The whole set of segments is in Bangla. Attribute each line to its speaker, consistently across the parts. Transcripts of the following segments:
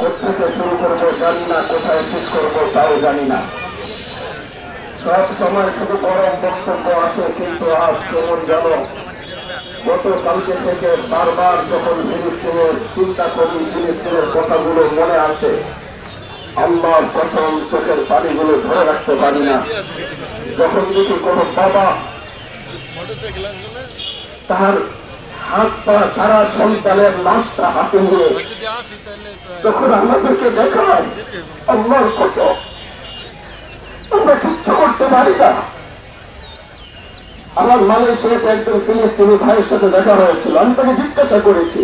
Speaker 1: কোথেকে শুরু করব জানি না কোথায় শেষ করব তাও জানি না। সব সময় শুধু গরম বক্তব্য আসে কিন্তু আজ কেমন যেন। গতকালকে থেকে বারবার যখন ফিলিস্তিনের চিন্তা করি ফিলিস্তিনের কথাগুলো মনে আসে আল্লাহর কসম চোখের পানিগুলো ধরে রাখতে পারি না। যখন দেখি কোনো বাবা
Speaker 2: মোটরসাইকেল
Speaker 1: হাত পা ছাড়া সন্তানের লাশটা হাতে নিয়ে যখন আমাদেরকে দেখায়, আল্লাহর কসম, আমরা কিচ্ছু করতে পারি না। আমার মালয়েশিয়াতে একজন ফিলিস্তিনি ভাইয়ের সাথে দেখা হয়েছিল। আমি তাকে জিজ্ঞাসা করেছি,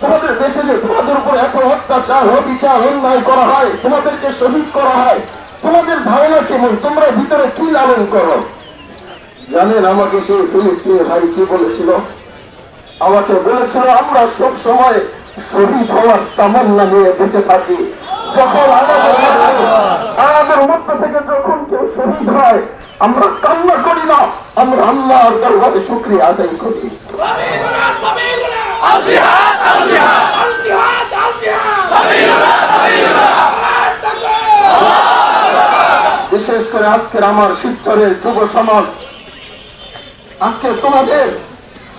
Speaker 1: তোমাদের দেশে যে তোমাদের উপর এত অত্যাচার, অবিচার, অন্যায় করা হয়, তোমাদেরকে শহীদ করা হয়, তোমাদের ধারণা কেমন? তোমরা ভিতরে কি লালন করো? জানেন আমাকে সেই ফিলিস্তিনি ভাই কি বলেছিল? আমাকে বলেছিল, আমরা সব সময় শহীদ হওয়ার তামান্না নিয়ে বেঁচে থাকি। যখন আমাদের মধ্য থেকে যখন কেউ শহীদ হয়, আমরা কান্না করি না, আমরা আল্লাহর দরবারে আদায় করি। বিশেষ করে আজকের আমার শিক্ষরের যুব সমাজ আজকে তোমাদের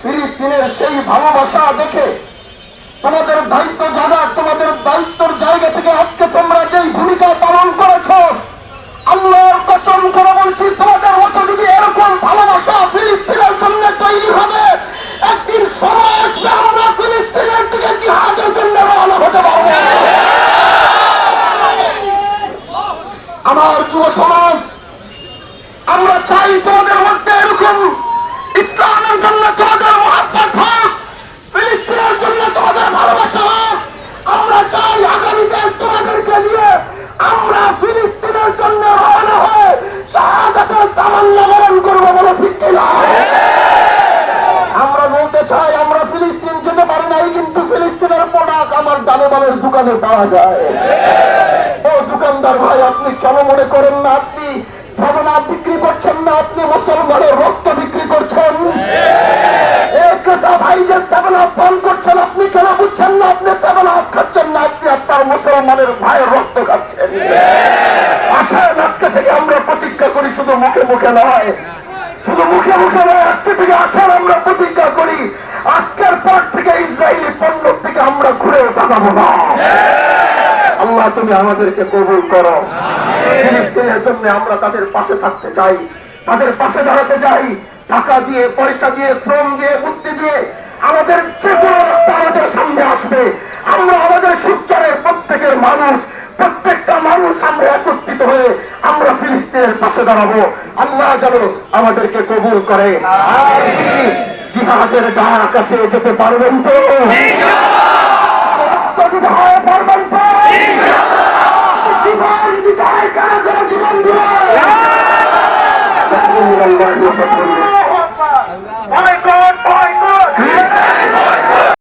Speaker 1: ফিলিস্তিনের সেই ভালোবাসা দেখে তোমাদের দায়িত্ব জায়গা তোমাদের দায়িত্বর জায়গা থেকে আজকে তোমরা যেই ভূমিকা পালন করেছ, আল্লাহর কসম করে বলছি, তোমাদের মতো যদি এরকম ভালোবাসা ফিলিস্তিনের জন্য তৈরি হবে, একদিন সময় আসবে আমরা ফিলিস্তিনের দিকে জিহাদের জন্য রওনা হতে পারব। আমার যুব সমাজ, আমরা চাই তোমাদের মধ্যে এরকম ইসলামের জন্য তোমাদের মহাব্বত ফিলিস্তিনের জন্য তোমাদের ভালোবাসা আমরা চাই আগামীতে তোমাদেরকে নিয়ে আমরা ফিলিস্তিনের জন্য রওনা হয়ে শাহাদাতের তামান্না বরণ করব বলে ঠিক কিনা? আমরা বলতে চাই, আমরা ফিলিস্তিন যেতে পারি নাই, কিন্তু ফিলিস্তিনের প্রোডাক্ট আমার দানেবালের দোকানে পাওয়া যায়। ও দোকানদার ভাই, আপনি কেন মনে করেন না আপনি আপ বিক্রি করছেন না? আপনি মুসলমানের মুসলমানের ভাইয়ের রক্ত খাচ্ছেন আসেন আজকে থেকে আমরা প্রতিজ্ঞা করি, শুধু মুখে মুখে নয়, শুধু মুখে মুখে নয়, আজকে থেকে আসেন আমরা প্রতিজ্ঞা করি, আজকের পর থেকে ইসরায়েলি পণ্যের দিকে আমরা ঘুরে তাকাবো না। আল্লাহ, তুমি আমাদেরকে কবুল করো। ফিলিস্তিনের জন্য আমরা তাদের পাশে থাকতে চাই, তাদের পাশে দাঁড়াতে চাই, টাকা দিয়ে, পয়সা দিয়ে, শ্রম দিয়ে, বুদ্ধি দিয়ে মানুষ, প্রত্যেকটা মানুষ আমরা একত্রিত হয়ে আমরা ফিলিস্তিনের পাশে দাঁড়াবো। আল্লাহ যেন আমাদেরকে কবুল করে। আর যদি জিহাদের গা আকাশে যেতে পারবেন তো? পারবেন জীবন জীবন